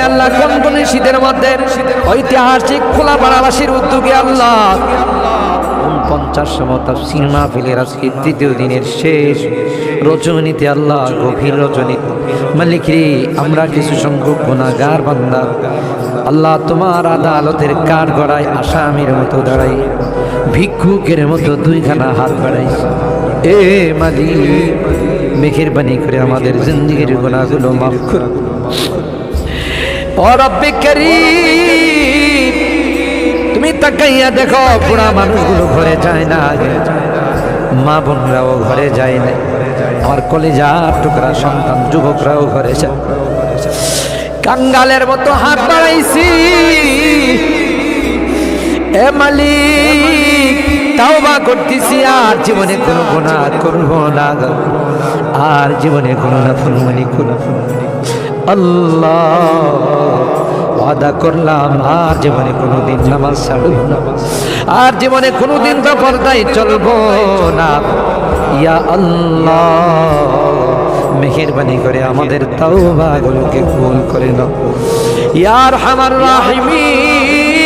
আল্লাহ মধ্যে ঐতিহাসিক খোলা পাড়াবাসীর উদ্যোগে আল্লাহ পঞ্চাশ সমতাব সিনেমা ফেলের আজকে তৃতীয় দিনের শেষ রজনীতে আল্লাহ গভীর রজনী। মালিকরে আমরা কিছু সংখ্যক গুণাগার বান্দা। আল্লাহ তোমার আদালতের কাঠ গড়ায় আসামির মতো দাঁড়াই। ভিক্ষুকের মতো দুইখানা হাত বাড়াই এ মালি মেহেরবানি করে আমাদের জিন্দগির গুণাগুলো মাফ করো। ও রব্বে করিম, তুমি তাকাইয়া দেখো, বুড়া মানুষগুলো ঘরে যায় না মা বোনরাও ঘরে যায় না। আমার কলেজা টুকরা সন্তান, যুবকরাও ঘরে যায়। কাঙ্গালের মতো হাত বাড়াইছি। এ মালিক তাওবা করতেছি, আর জীবনে কোনো গুণা করব না। আর জীবনে কোনো না ফুলমনি করব আল্লাহ, ওয়াদা করলাম, আর জীবনে কোনোদিন নামাজ ছাড়ব না। আর জীবনে কোনোদিন তো পর্দায় চলবো না। ইয়া আল্লাহ, মেহেরবানি করে আমাদের তাওবাগুলোকে কবুল করে নাও। ইয়ার হামার রাহিমিন।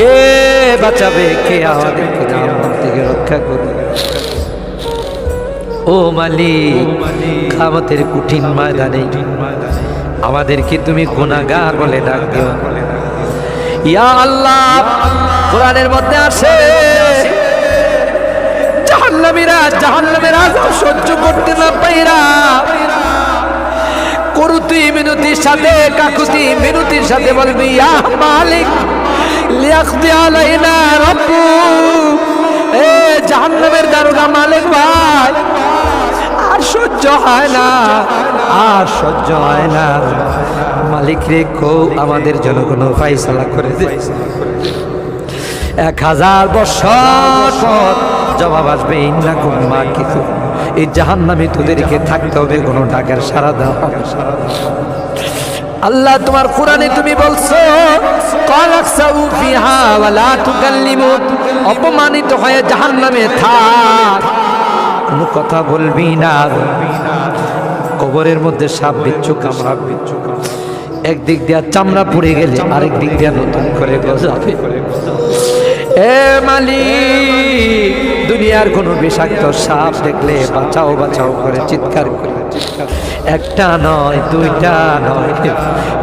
কে বাঁচাবে, কে আমাদেরকে জাহান্নাম থেকে রক্ষা করবে ও মালিক, কামতের কঠিন ময়দানে আমাদেরকে তুমি গুনাহগার বলে ডাক দিও। ইয়া আল্লাহ, কোরআনের মধ্যে আছে, জাহান্নামীরা জাহান্নামের আযাব সহ্য করতে না পাইরা, করুতি মিনতির সাথে, কাকুতি মিনতির সাথে বলবি, ইয়া মালিক লিয়াকদি আলাইনা রাব্বু। এ জাহান্নামের দারোগা মালিক ভাই, আর সহ্য হয় না, আর সহ্য হয় না। মালিক রে কো, আমাদের জন্য কোনো ফাইসালা করে দে। এক হাজার বছর পর জবাব আসবে, ইন্না কুম্মা কিছু এই জাহান্নামে তোদেরকে থাকতে হবে, কোনো টাকার সারা দাও আল্লাহ তোমার কোরআনে তুমি বলছো অপমানিত হয়ে জাহান নামে থাক। কোনো কথা বলবি না। কবরের মধ্যে সাপ বিচ্ছু কামড়া বিচ্ছু একদিক দিয়া চামড়া পড়ে গেলে আরেক দিক দিয়া নতুন করে গজাবে। এ মালিক, দুনিয়ার কোনো বিষাক্ত সাপ দেখলে বাঁচাও বাঁচাও করে চিৎকার করে। একটা নয়, দুইটা নয়,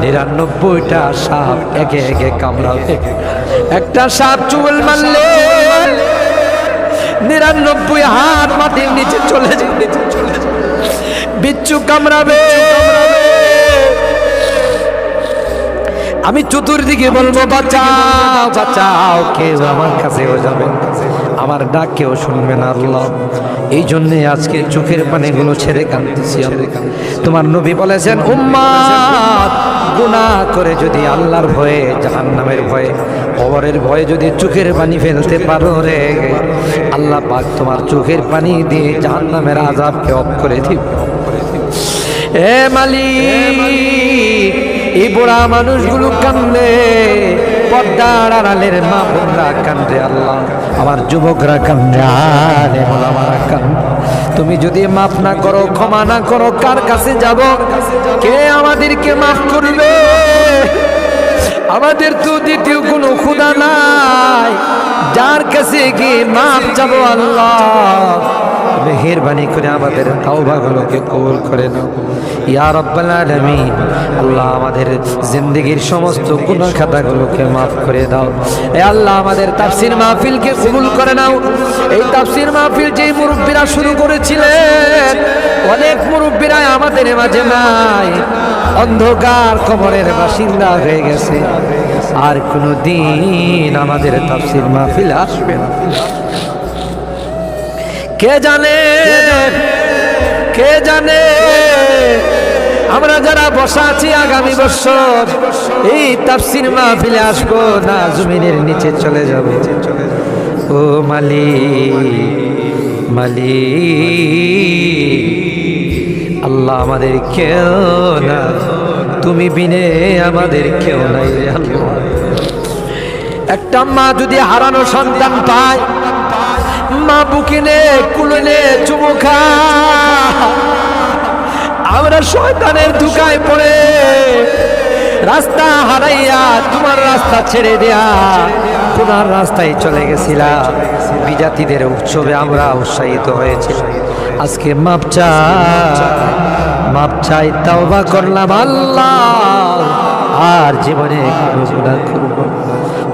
নিরানব্বইটা সাপ একে একে কামড়াবে একটা সাপ চুল মারলে নিরানব্বই হাত মাটির নিচে চলে যাবে বিচ্ছু কামড়াবে। আমি চতুর্দিকে বলব, বাঁচাও বাঁচাও, কেউ আমার কাছেও যাবে আমার ডাক কেউ শুনবে না, আল্লাহ। এই জন্যে আজকে চোখের পানিগুলো ছেড়ে কাঁদতেছি। তোমার নবী বলেছেন, উম্মাদ, গুনাহ করে যদি আল্লাহর ভয়ে, জাহান্নামের ভয়ে, কবরের ভয়ে যদি চোখের পানি ফেলতে পারো রে, আল্লাহ পাক তোমার চোখের পানি দিয়ে জাহান্নামের আজাবকে অফ করে দিব এ মালিক, এই বুড়া মানুষগুলো কান্দে পর্দার আড়ালের মা বোনরা কান্দে আল্লাহ। আমার যুবকরা কান্দে, আরে মোলামারা কান্দে। তুমি যদি মাফ না করো, ক্ষমা না করো, কার কাছে যাব? কে আমাদেরকে মাফ করবে? আমাদের তো দ্বিতীয় কোনো খুদা নাই। যার কাছে গিয়ে মাফ যাব আল্লাহ। মেহেরবানি করে আমাদের তাওবাগুলোকে কবুল করে নাও। ইয়া রব্বাল আলামিন, আল্লাহ আমাদের জিন্দগির সমস্ত গুনাহ খাতাগুলোকে মাফ করে দাও। এ আল্লাহ আমাদের তাফসীর মাহফিলকে কবুল করে নাও। এই তাফসীর মাহফিল যেই মুরব্বীরা শুরু করেছিলেন, অনেক মুরব্বীরা আমাদের মাঝে নাই। অন্ধকার কবরের বাসিন্দা হয়ে গেছে। আর কোনো দিন আমাদের তাফসীর মাহফিল আসবে না। কে জানে? কে জানে? আমরা যারা বসা আছি আগামী বছর, এই তাফসির মাহফিলে আসব না, জমিনের নিচে চলে যাবে। ও মালি মালি আল্লাহ আমাদের কেউ না, তুমি বিনে আমাদের কেউ নাই আল্লাহ। একটা মা যদি হারানো সন্তান পায় মা বুকিনে কুলনে চুমুখা আমরা শয়তানের ধুকায় পড়ে, রাস্তা হারাইয়া তোমার রাস্তা ছেড়ে দেয়া, তোমার রাস্তায় চলে গেছিলা বিজাতিদের উৎসবে আমরা উৎসাহিত হয়েছি। আজকে মাপ চাই মাপ চাই, তাওবা করলাম আল্লাহ। আর জীবনে কোনো গুনাহ করব না।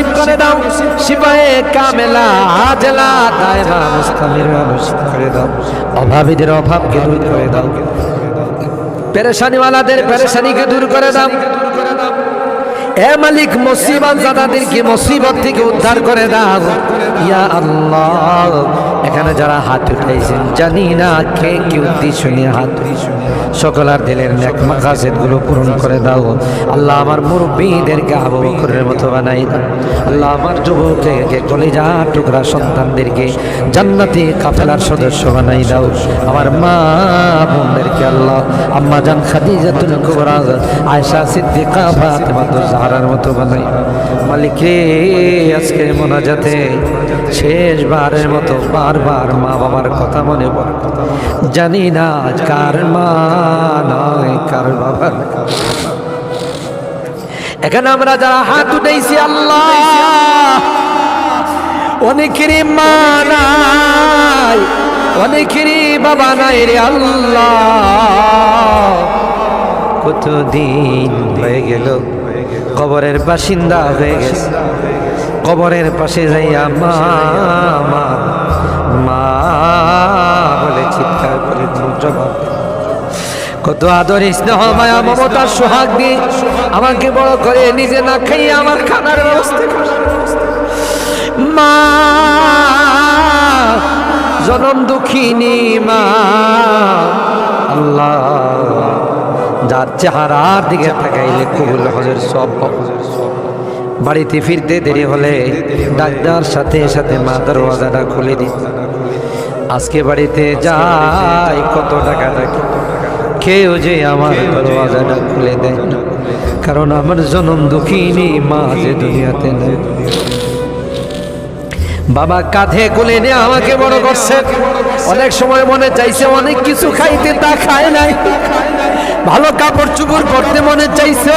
করে দাও। সিপাহে কামেলা আজলা দায়মা মুস্তামির নসিব করে দাও। অভাবীদের অভাবকে দূর করে দাও। পেরেশানিওয়ালাদের পেরেশানিকে দূর করে দাও। এ মালিক মুসিবত দাদাদেরকে মুসিবত থেকে উদ্ধার করে দাও। ইয়া আল্লাহ। এখানে যারা হাত উঠাইছেন, জানি না কে কি উদ্দেশ্য নিয়ে হাত উঠাইছেন। সকল আর দিলের নেক মাকাসেদগুলো পূরণ করে দাও। আল্লাহ আমার মুরব্বীদেরকে আবু বকরের মতো বানাই দাও। আল্লাহ আমার যুবককে কলেজা টুকরা সন্তানদেরকে জান্নাতি কাফেলার সদস্য বানাই দাও। আমার মা বোনদেরকে আল্লাহ, আম্মা জান খাদিজাতুল কুবরা, আয়েশা সিদ্দিকা, ফাতেমা জাহরার মতো বানাই মালিক রে আজকের মোনাজাতে শেষবারের মতো বারবার মা বাবার কথা মনে পড়ে। জানি না আজ কার মা, নয় কার বাবার এখানে আমরা যারা হাত উঠেছি আল্লাহ, অনেকেরই মা নাই, অনেকেরই বাবা নাই রে আল্লাহ। কতদিন হয়ে গেল? কবরের বাসিন্দা হয়ে গেছে। কবরের পাশে যাইয়া মা মা বলে চিৎকার করে কত আদর স্নেহ, মায়া মমতার সোহাগ দিয়ে আমাকে বড় করে নিজে না খাইয়ে আমার খানার ব্যবস্থা মা, জনম দুঃখিনী, মা, আল্লাহ, যার চেহারার দিকে তাকাইলে কবুল হজের সব হজের সব। বাড়িতে ফিরতে দেরি হলে ডাক্তার সাথে সাথে মা দরওয়াজাটা খুলে দিন। আজকে বাড়িতে যাই, কত টাকা রাখি কেউ যে আমার দরওয়াজাটা খুলে দেয় না। কারণ আমার জনম দুঃখিনী মা যে দুনিয়াতে নেই। বাবা কাঁধে কোলে নিয়ে আমাকে বড় করছে। অনেক সময় মনে চাইছে অনেক কিছু খাইতে তা খায় নাই। ভালো কাপড় চুপড় করতে মনে চাইছে।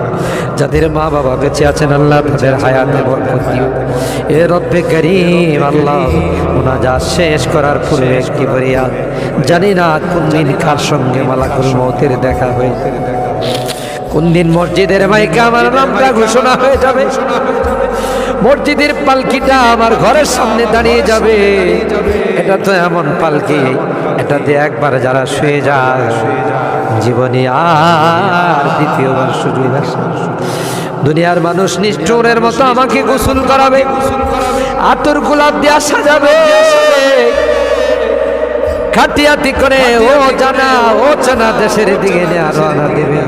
যাদের মা বাবা বেঁচে আছেন, আল্লাহ তাদের হায়াতে বরকত দিও। এ রব্বে করিম, আল্লাহ ওনাজা শেষ করার পূর্বে একটি বরিয়া জানি না কোন দিন কার সঙ্গে মালাকুল মৌতের দেখা হয়ে কোন দিন মসজিদের মাইকে আমার নামটা ঘোষণা হয়ে যাবে। মসজিদের পালকিটা আমার ঘরের সামনে দাঁড়িয়ে যাবে। এটা তো এমন পালকি, এটাতে একবার যারা শুয়ে যায়। জীবনে আর দ্বিতীয়বার সুযোগ আসে দুনিয়ার মানুষ নিষ্ঠুরের মতো আমাকে গোসল করাবে, আতর গোলাপ দিয়া সাজাবে খাটিয়াতি করে ও জানা ও জানা দেশের দিকে নিয়ে রওনা দেবে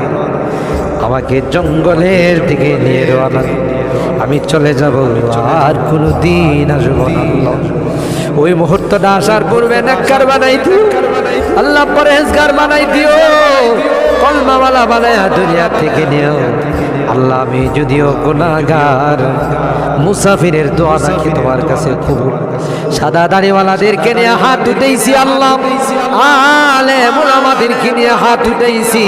আমাকে জঙ্গলের দিকে নিয়ে রওনা। আমি চলে যাব, আর কোনো দিন আসব না। ওই মুহূর্তটা আসার পূর্বে না নাক্কার বানাই দিও আল্লাহ পরেজগার বানাই দিও। কলমাওয়ালা বানায়া দুনিয়া থেকে নিও। আল্লাহ, আমি যদিও গুনাহগার, মুসাফিরের দোয়া রাখি তোমার কাছে খুব। সাদা দাড়িওয়ালাদেরকে নিয়ে হাত উঠেছি আল্লাহ। আলে আমাদেরকে নিয়ে হাত উঠেছি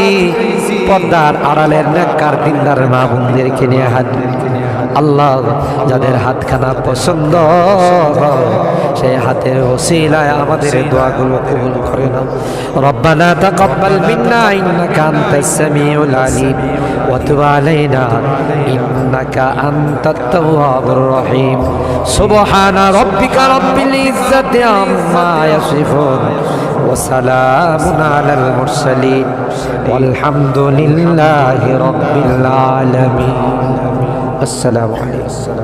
পর্দার আড়ালের নেককার দিনদার মা বোনদেরকে নিয়ে হাত আল্লাহ যাদের হাতখানা পছন্দ হয়, সেই হাতের ওসিলায় আমাদের দোয়াগুলো কবুল করে নাও রব্বানা তাকাব্বাল মিন্না ইন্নাকা আনতাস সামিউল আলিম ওয়া তুব আলাইনা ইন্নাকা আনতাত তাওয়াবুর রহিম সুবহানা রাব্বিকা রাব্বিল ইজ্জাতি আম্মা ইয়াসিফুন وسلام على المرسلين والحمد لله رب العالمين السلام عليكم.